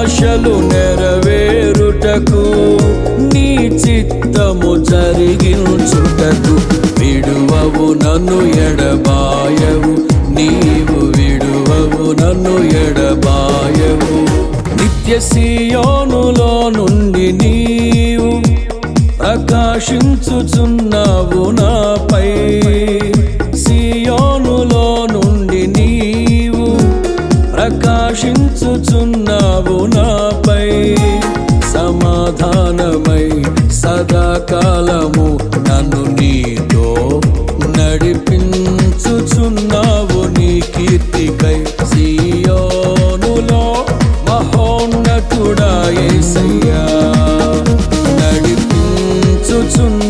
ఆశలు నెరవేరుటకు నీ చిత్తము జరిగించుటకు విడువవు నన్ను ఎడబాయవు. నీవు విడువవు నన్ను ఎడబాయవు. నిత్యసియానులో నుండి నీవు ప్రకాశించుచున్నావు నాపై. సియోనులో నుండి నీవు ప్రకాశించుచున్నావు నా సమాధానమై సదాకాలము నన్ను నీతో నడిపించుచున్నావు నీ కీర్తికై సీయోనులో మహోన్నతుడా ఏసయ్యా. నడిపించుచున్నా